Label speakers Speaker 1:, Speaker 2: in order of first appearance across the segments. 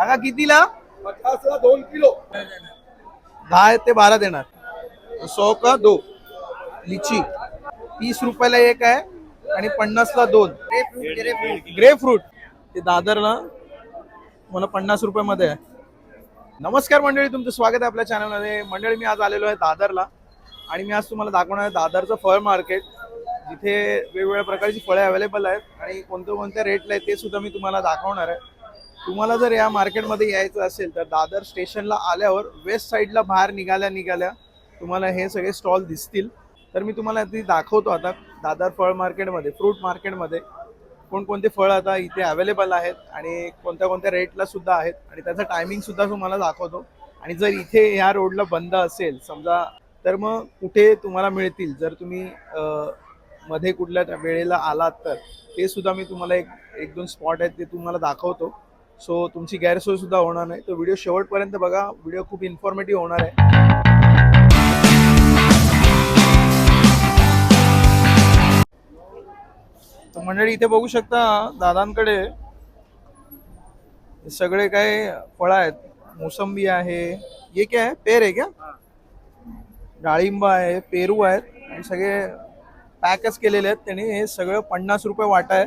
Speaker 1: काका कितीला?
Speaker 2: पचासला दोन किलो.
Speaker 1: दहा ते बारा देणार. सौ का दो? लिची. तीस रुपयाला एक आहे आणि पन्नासला दोन. ग्रे फ्रूट ते दादरला मला पन्नास रुपयामध्ये आहे. नमस्कार मंडळी तुमचं स्वागत आहे आपल्या चॅनलमध्ये. मंडळी मी आज आलेलो आहे दादरला आणि मी आज तुम्हाला दाखवणार आहे दादरचं फळ मार्केट जिथे वेगवेगळ्या प्रकारची फळे अवेलेबल आहेत आणि कोणत्या कोणत्या रेटला आहेत ते सुद्धा मी तुम्हाला दाखवणार आहे. तुम्हाला जर या मार्केटमध्ये यायचं असेल तर दादर स्टेशनला आल्यावर वेस्ट साईडला बाहेर निघाल्या निघाल्या तुम्हाला हे सगळे स्टॉल दिसतील. तर मी तुम्हाला ती दाखवतो आता दादर फळ मार्केटमध्ये फ्रूट मार्केटमध्ये कोणकोणते फळ आता इथे अवेलेबल आहेत आणि कोणत्या कोणत्या रेटला सुद्धा आहेत आणि त्याचं टायमिंग सुद्धा तुम्हाला दाखवतो. आणि जर इथे ह्या रोडला बंद असेल समजा तर मग कुठे तुम्हाला मिळतील? जर तुम्ही मध्ये कुठल्या त्या वेळेला आलात तर ते सुद्धा मी तुम्हाला एक एक दोन स्पॉट आहेत ते तुम्हाला दाखवतो. सो तुमची गैरसोय सुद्धा होणार नाही. तो व्हिडिओ शेवटपर्यंत बघा. व्हिडिओ खूप इन्फॉर्मेटिव्ह होणार आहे. तर मंडळी इथे बघू शकता दादांकडे सगळे काय फळं आहेत. मोसंबी आहे. हे काय आहे? पेर आहे क्या डाळिंब आहे पेरू आहेत. आणि सगळे पॅकच केलेले आहेत. त्यांनी हे सगळं पन्नास रुपये वाटा आहे.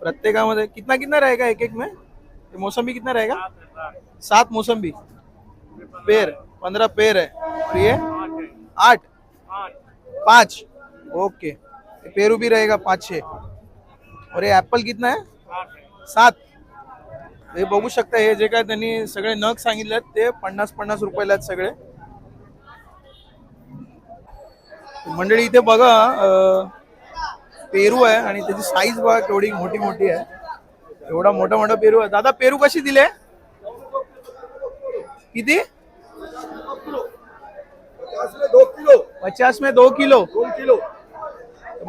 Speaker 1: प्रत्येकामध्ये कितना कितना रहेगा एक एक में? मौसम्बी कितना रहेगा? सात मौसम्बी पेर पंद्रह पेर है। और ये? आठ। पाँच। ओके। पेरू भी रहेगा पाँच छः। और ये एप्पल कितना है? सात। हे बघू शकता हे जे काय त्यांनी सगळे नग सांगितले आहेत ते पन्नास पन्नास रुपयाला आहेत सगळे. मंडळी इथे बघा पेरू आहे आणि त्याची साईज बघा केवढी मोठी मोठी आहे. एवढा मोठा मोठा पेरू आहे. दादा पेरू कशी दिले? किती? पचास में दो किलो.
Speaker 2: दोन किलो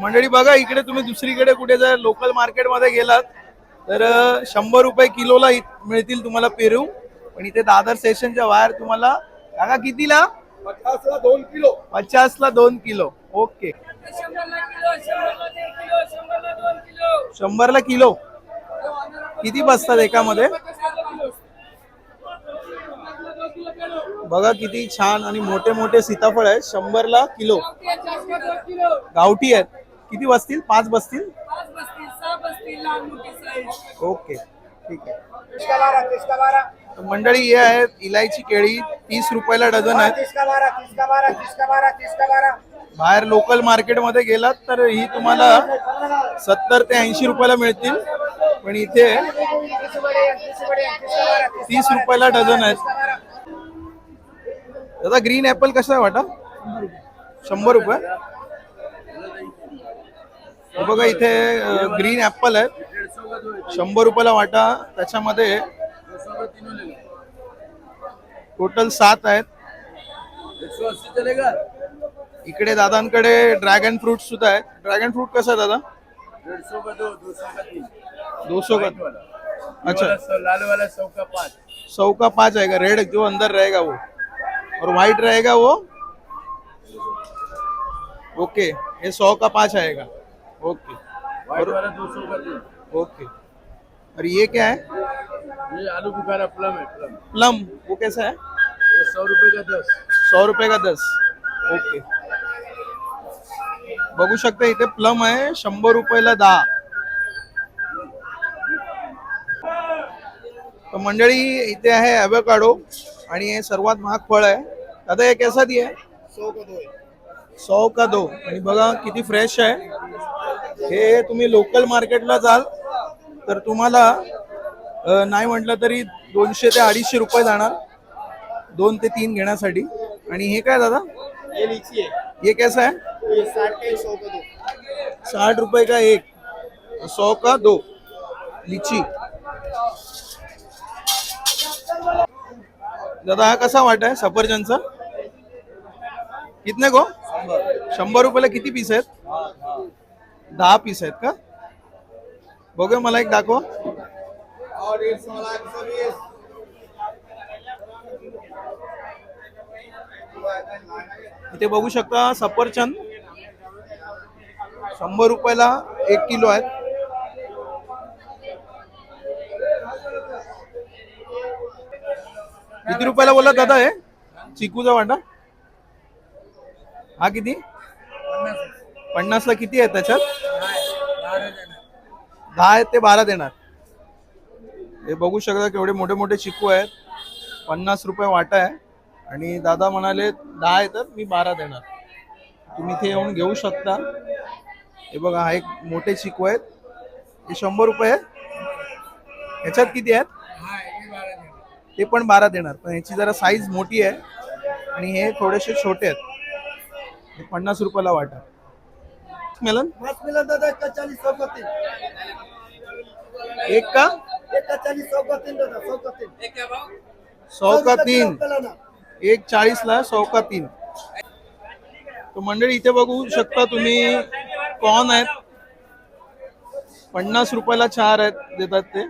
Speaker 1: मंडळी बघा इकडे तुम्ही दुसरीकडे कुठे जर लोकल मार्केटमध्ये गेलात तर शंभर रुपये किलोला मिळतील तुम्हाला पेरू. पण इथे दादर स्टेशनच्या बाहेर तुम्हाला काका कितीला?
Speaker 2: पचासला दोन किलो.
Speaker 1: पचासला दोन किलो. ओके
Speaker 3: शंभरला किलो शंभरला दीड किलो शंभरला दोन किलो
Speaker 1: शंभरला किलो किती बसतात एकामध्ये? बघा किती छान आणि मोठे मोठे सीताफळ आहेत. शंभरला किलो.
Speaker 3: किलो
Speaker 1: गावठी आहेत. किती बसतील? पाच बसतील? ओके. ठीक आहे. मंडळी हे आहेत इलायची केळी. तीस रुपयाला डझन आहेत. बाहेर लोकल मार्केटमध्ये गेलात तर ही तुम्हाला सत्तर ते ऐंशी रुपयाला मिळतील. पण इथे तीस रुपयाला डझन आहेत. दादा ग्रीन ऍपल कसा आहे वाटा? शंभर रुपये. बघा इथे ग्रीन ऍपल आहेत. शंभर रुपयाला वाटा. त्याच्यामध्ये टोटल सात आहेत. इकडे दादांकडे ड्रॅगन फ्रूट सुद्धा आहे ड्रॅगन फ्रूट कसं आहे दादा? दो सौ का? अच्छा।
Speaker 2: लाल वाला सौ का पाँच।
Speaker 1: सौ का पाँच आएगा। रेड जो अंदर रहेगा वो। और व्हाइट रहेगा वो? ओके ये सौ का पाँच आएगा। ओके
Speaker 2: वाला दो सौ का तीन
Speaker 1: ओके और ये क्या है?
Speaker 2: ये आलू बुखारा प्लम है प्लम
Speaker 1: प्लम वो कैसा है?
Speaker 2: ये सौ रुपए का दस।
Speaker 1: सौ रुपये का दस। ओके बघू शकता इथे प्लम आहे शंभर रुपयाला दहा तर मंडळी इथे आहे ॲव्होकाडो आणि हे सर्वात महाग फळ आहे. दादा हे कैसा दिया है
Speaker 2: सौ का दो. है
Speaker 1: सौ का दो आणि बघा किती फ्रेश आहे. हे तुम्ही लोकल मार्केटला जाल तर तुम्हाला नाही म्हटलं तरी दोनशे ते अडीचशे रुपये जाणार. दोन ते तीन घेण्यासाठी. आणि हे काय दादा?
Speaker 2: ये लीची है
Speaker 1: कैसा है
Speaker 2: ये साठ
Speaker 1: रुपए का एक? सौ का दो. लीची. दादा हा कसा वाट आहे सफरचंदचा? कितने गो? शंभर रुपयाला किती पीस आहेत? दहा पीस आहेत का? बघूया मला एक दाखवा. इथे बघू शकता सफरचंद. शंभर रुपयाला एक किलो आहेत. किती रुपयाला बोलला दादा हे? चिकूचा वाटा हा किती? पन्नासला किती आहे त्याच्यात? दहा आहेत ते बारा देणार हे बघू शकता केवढे मोठे मोठे चिकू आहेत. पन्नास रुपये वाटा आहे. आणि दादा म्हणाले दहा आहे तर मी बारा देणार. तुम्ही इथे येऊन घेऊ शकता. हे बघा हा एक मोठे चिकू आहेत. हे शंभर रुपये आहेत. ह्याच्यात किती आहेत? ते पण बारा देणार. पण ह्याची जरा साईज मोठी आहे आणि हे थोडेसे छोटे आहेत. हे पन्नास रुपयाला वाटा. मेलन?
Speaker 2: मिलन दादा एक का चालीस सौ का तीन
Speaker 1: एक का?
Speaker 2: एक का चालीस सौ का तीन दादा सौ का तीन
Speaker 1: सौ का तीन. एक चाळीसला सौ का तीन तो मंडळी इथे बघू शकता तुम्ही कॉर्न आहेत. पन्नास रुपयाला चार आहेत देतात ते.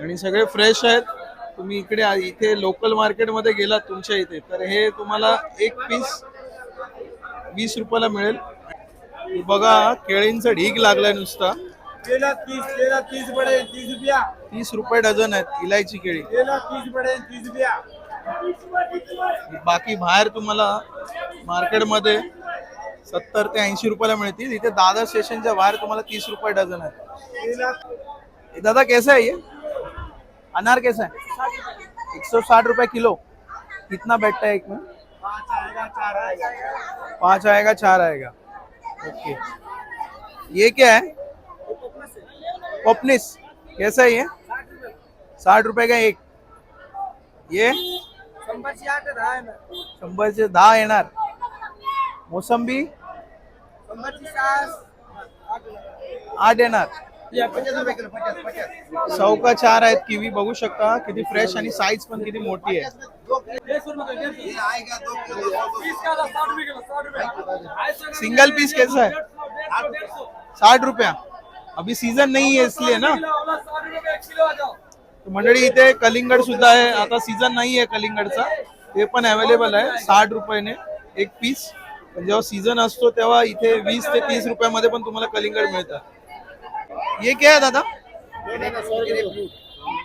Speaker 1: आणि सगळे फ्रेश आहेत. तुम्ही इकडे इथे लोकल मार्केटमध्ये गेलात तुमच्या इथे तर हे तुम्हाला एक पीस वीस रुपयाला मिळेल. बघा केळींचा ढीग लागलाय नुसता.
Speaker 2: तीस रुपया.
Speaker 1: डझन आहेत इलायची केळी. बाकी बाहेर तुम्हाला मार्केटमध्ये सत्तर ते ऐंशी रुपयाला मिळतील. इथे दादर स्टेशनच्या बाहेर तुम्हाला तीस रुपये डझन आहे ये दादा कैसा है ये? अनार कैसा है? एक सौ साठ रुपए किलो। कितना बैठता है एक में?
Speaker 2: पाँच आएगा, चार आएगा।
Speaker 1: ओके। ये क्या है? पपनिस। कैसा है ये? साठ रुपए का एक। ये?
Speaker 2: शंभरची दहा
Speaker 1: शंभरची
Speaker 2: सहा
Speaker 1: आठ येणार।
Speaker 2: चौका
Speaker 1: सौ का चार आहेत किवी बघू शकता. किती फ्रेश आणि साईज पण किती मोठी आहे. सिंगल पीस कैसा है साठ रुपया. अभी सीजन नहीं है इसलिए ना. मंडळी इथे कलिंगड सुद्धा आहे. आता सीझन नाही आहे कलिंगडचा. ते पण अवेलेबल आहे साठ रुपयाने एक पीस जेव्हा सीझन असतो तेव्हा इथे वीस ते तीस रुपयामध्ये पण तुम्हाला कलिंगड मिळतात. ये क्या है दादा?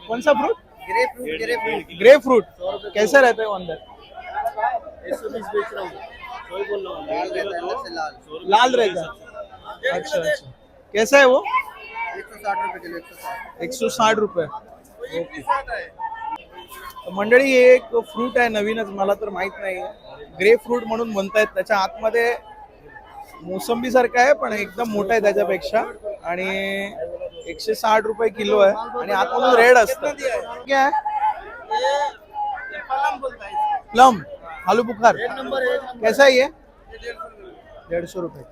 Speaker 1: कौन सा फ्रूट
Speaker 2: ग्रे फ्रूट
Speaker 1: कैसा रहता है वो अंदर?
Speaker 2: लाल रहता है।
Speaker 1: अच्छा अच्छा। कैसा है वो?
Speaker 2: एक सौ साठ रुपये।
Speaker 1: मंडळी हे एक फ्रूट आहे नवीनच मला तर माहीत नाही ग्रे फ्रूट म्हणून म्हणतायत त्याच्या आतमध्ये मोसंबी सारखा आहे पण एकदम मोठा आहे त्याच्यापेक्षा. आणि एकशे साठ रुपये किलो आहे. आणि आतमधून रेड असतं. क्या
Speaker 2: प्लम
Speaker 1: आलू बुखार. कैसा आहे दीडशे रुपये.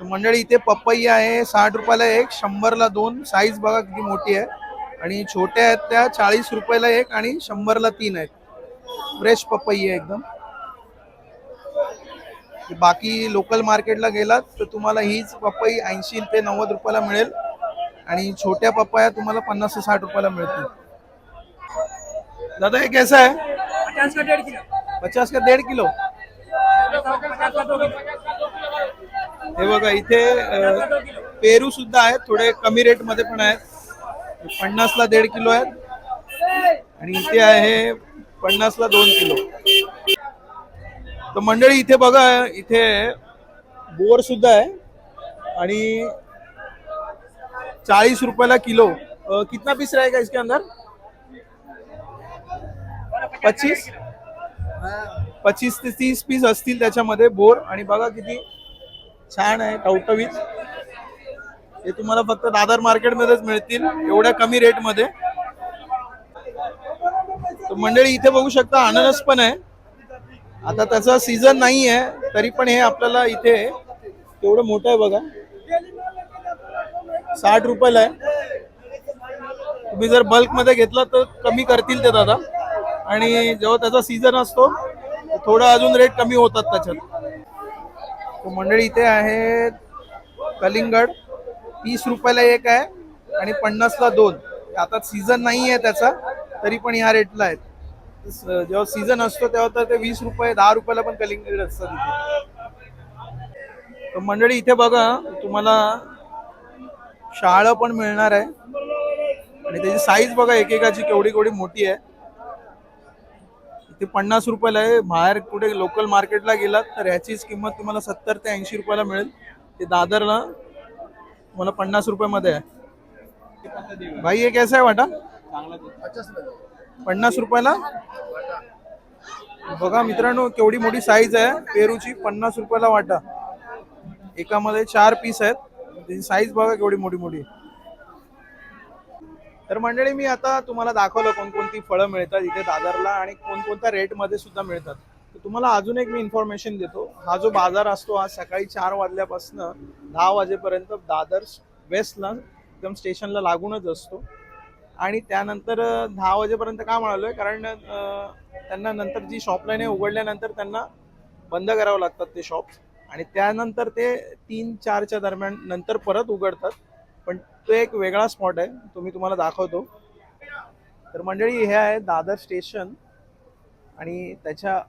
Speaker 1: मंडळी इथे पपई आहे साठ रुपयाला एक शंभरला दोन. साईज बघा किती मोठी आहे. आणि छोट्या आहेत त्या चाळीस रुपयाला एक आणि शंभरला तीन आहेत. फ्रेश पपई आहे एकदम. बाकी लोकल मार्केटला गेलात तर तुम्हाला हीच पपई ऐंशी ते नव्वद रुपयाला मिळेल. आणि छोट्या पपया तुम्हाला पन्नास ते साठ रुपयाला मिळतील. दादा हे कैसा है?
Speaker 3: पचास का डेढ़ किलो.
Speaker 1: पचास का डेढ़ किलो? हे बघा इथे अ, पेरू सुद्धा आहेत थोडे कमी रेटमध्ये पण आहेत. पन्नासला दीड किलो आहेत. आणि इथे आहे पन्नासला दोन किलो. तर मंडळी इथे बघा इथे बोर सुद्धा आहे. आणि चाळीस रुपयाला किलो. कितना पीस रहेगा इसके अंदर? पच्चीस? पच्चीस ते तीस पीस असतील त्याच्यामध्ये बोर. आणि बघा किती छान आहे टवटवीत. हे तुम्हाला फक्त दादर मार्केटमध्येच मिळतील एवढ्या कमी रेटमध्ये. तर मंडळी इथे बघू शकता अननस पण आहे. आता त्याचा सीझन नाही आहे तरी पण हे आपल्याला इथे तेवढं मोठं आहे बघा. साठ रुपयाला आहे. तुम्ही जर बल्कमध्ये घेतला तर कमी करतील ते दादा. आणि जेव्हा त्याचा सीझन असतो थोडं अजून रेट कमी होतात त्याच्यात. तो मंडळी इथे आहे कलिंगड. तीस रुपयाला एक आहे आणि पन्नासला दोन. आता सीझन नाही आहे त्याचा तरी पण ह्या रेटला आहेत. जेव्हा सीझन असतो तेव्हा तर ते वीस रुपये दहा रुपयाला पण कलिंगड असतात मंडळी इथे बघा तुम्हाला शाळा पण मिळणार आहे. आणि त्याची साईज बघा एकेकाची केवढी केवढी मोठी आहे. इथे पन्नास रुपयाला आहे. बाहेर कुठे लोकल मार्केटला गेलात तर ह्याचीच किंमत तुम्हाला सत्तर ते ऐंशी रुपयाला मिळेल. ते दादरला तुम्हाला पन्नास रुपयामध्ये आहे. भाई हे कैसा आहे वाटा? पन्नास रुपयाला? बघा मित्रांनो केवढी मोठी साईज आहे. पेरूची पन्नास रुपयाला वाटा. एकामध्ये चार पीस आहेत. त्याची साईज बघा केवढी मोठी मोठी. तर मंडळी मी आता तुम्हाला दाखवलं कोणकोणती फळं मिळतात इथे दादरला आणि कोणकोणत्या रेटमध्ये सुद्धा मिळतात. तर तुम्हाला अजून एक मी इन्फॉर्मेशन देतो. हा जो बाजार असतो आज सकाळी चार वाजल्यापासून दहा वाजेपर्यंत दादर वेस्टला एकदम स्टेशनला लागूनच असतो. आणि त्यानंतर दहा वाजेपर्यंत का म्हणालोय? कारण त्यांना नंतर जी शॉपलाईन आहे उघडल्यानंतर त्यांना बंद करावं लागतात ते शॉप आणि त्यानंतर ते तीन चारच्या दरम्यान नंतर परत उघडतात. पण तो एक वेगळा स्पॉट आहे. तो मी तुम्हाला दाखवतो. तर मंडळी हे आहे दादर स्टेशन आणि त्याच्या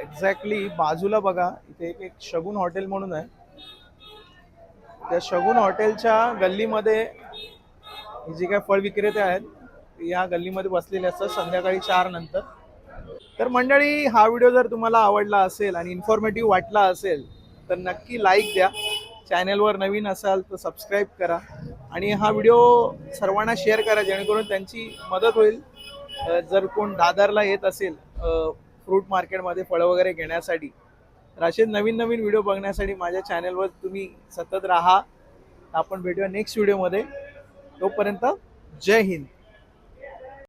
Speaker 1: एक्झॅक्टली बाजूला बघा. इथे एक एक शगुन हॉटेल म्हणून आहे. त्या शगुन हॉटेलच्या गल्लीमध्ये हे जे काय फळ विक्रेते आहेत या गल्लीमध्ये बसलेले असतात संध्याकाळी चार नंतर. तर मंडळी हा व्हिडिओ जर तुम्हाला आवडला असेल आणि इन्फॉर्मेटिव्ह वाटला असेल तर नक्की लाईक द्या. चॅनलवर नवीन असाल तर सबस्क्राईब करा. आणि हा व्हिडिओ सर्वांना शेअर करा जेणेकरून त्यांची मदत होईल. जर कोण दादरला येत असेल फ्रूट मार्केटमध्ये फळं वगैरे घेण्यासाठी तर असे नवीन नवीन व्हिडिओ बघण्यासाठी माझ्या चॅनलवर तुम्ही सतत राहा. आपण भेटूया नेक्स्ट व्हिडिओमध्ये तोपर्यंत जय हिंद.